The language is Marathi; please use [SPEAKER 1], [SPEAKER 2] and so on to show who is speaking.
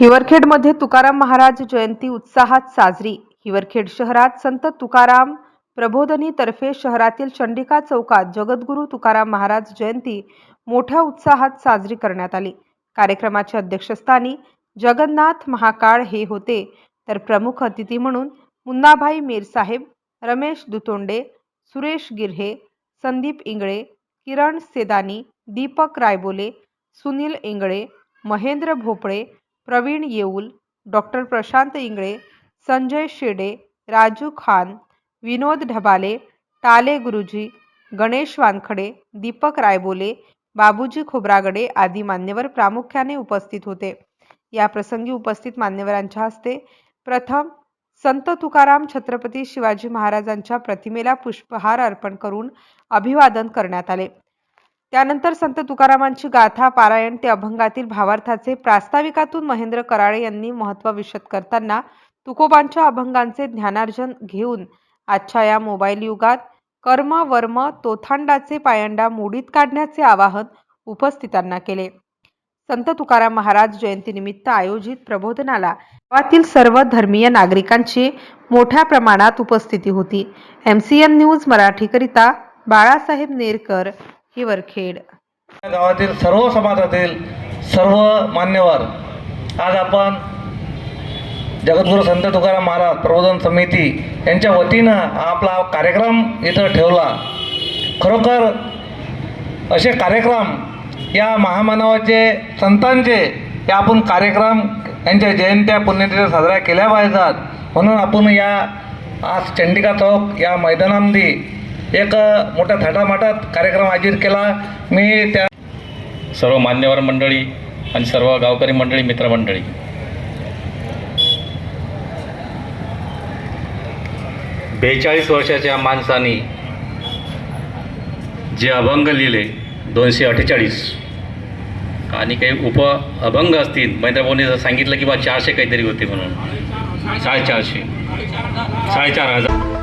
[SPEAKER 1] हिवरखेडमध्ये तुकाराम महाराज जयंती उत्साहात साजरी हिवरखेड शहरात संत तुकाराम प्रबोधनीतर्फे शहरातील चंडिका चौकात जगद्गुरू तुकाराम महाराज जयंती मोठ्या उत्साहात साजरी करण्यात आली कार्यक्रमाच्या अध्यक्षस्थानी जगन्नाथ महाकाळ हे होते तर प्रमुख अतिथी म्हणून मुन्नाभाई मीरसाहेब रमेश दुतोंडे सुरेश गिर्हे संदीप इंगळे किरण सेदानी दीपक रायबोले सुनील इंगळे महेंद्र भोपळे प्रवीण येऊल डॉक्टर प्रशांत इंगळे संजय शेडे राजू खान विनोद ढबाले टाले गुरुजी गणेश वानखडे दीपक रायबोले बाबूजी खोब्रागडे आदी मान्यवर प्रामुख्याने उपस्थित होते या प्रसंगी उपस्थित मान्यवरांच्या हस्ते प्रथम संत तुकाराम छत्रपती शिवाजी महाराजांच्या प्रतिमेला पुष्पहार अर्पण करून अभिवादन करण्यात आले त्यानंतर संत तुकारामांची गाथा पारायण ते अभंगातील भावार्थाचे प्रास्ताविकातून महेंद्र कराळे यांनी महत्व विशद करताना तुकोबांच्या अभंगांचे ज्ञानार्जन घेऊन आजच्या या मोबाईल युगात कर्म वर्म तोथांडाचे पायंडा मोडीत काढण्याचे आवाहन उपस्थितांना केले संत तुकाराम महाराज जयंतीनिमित्त आयोजित प्रबोधनाला गावातील सर्व धर्मीय नागरिकांची मोठ्या प्रमाणात उपस्थिती होती एम सी न्यूज मराठीकरिता बाळासाहेब नेरकर ही वरखेड
[SPEAKER 2] गावातील सर्व समाजातील सर्व मान्यवर आज आपण जगद्गुरू संत तुकाराम महाराज प्रबोधन समिती यांच्या वतीनं आपला कार्यक्रम इथं ठेवला खरोखर असे कार्यक्रम या महामानवाचे संतांचे या आपण कार्यक्रम यांच्या जयंत्या पुण्यतिथ्या साजऱ्या केल्या पाहिजेत म्हणून आपण या आज चंडिका चौक या मैदानामध्ये एक मोठ्या थाटामाटात कार्यक्रम आयोजित केला मी त्या सर्व मान्यवर मंडळी आणि सर्व गावकरी मंडळी मित्रमंडळी
[SPEAKER 3] बेचाळीस वर्षाच्या माणसाने जे अभंग लिहिले दोनशे अठ्ठेचाळीस आणि काही उप अभंग असतील महेंद्रभाऊने जर सांगितलं की बा चारशे काहीतरी होते म्हणून साडेचारशे साडेचार हजार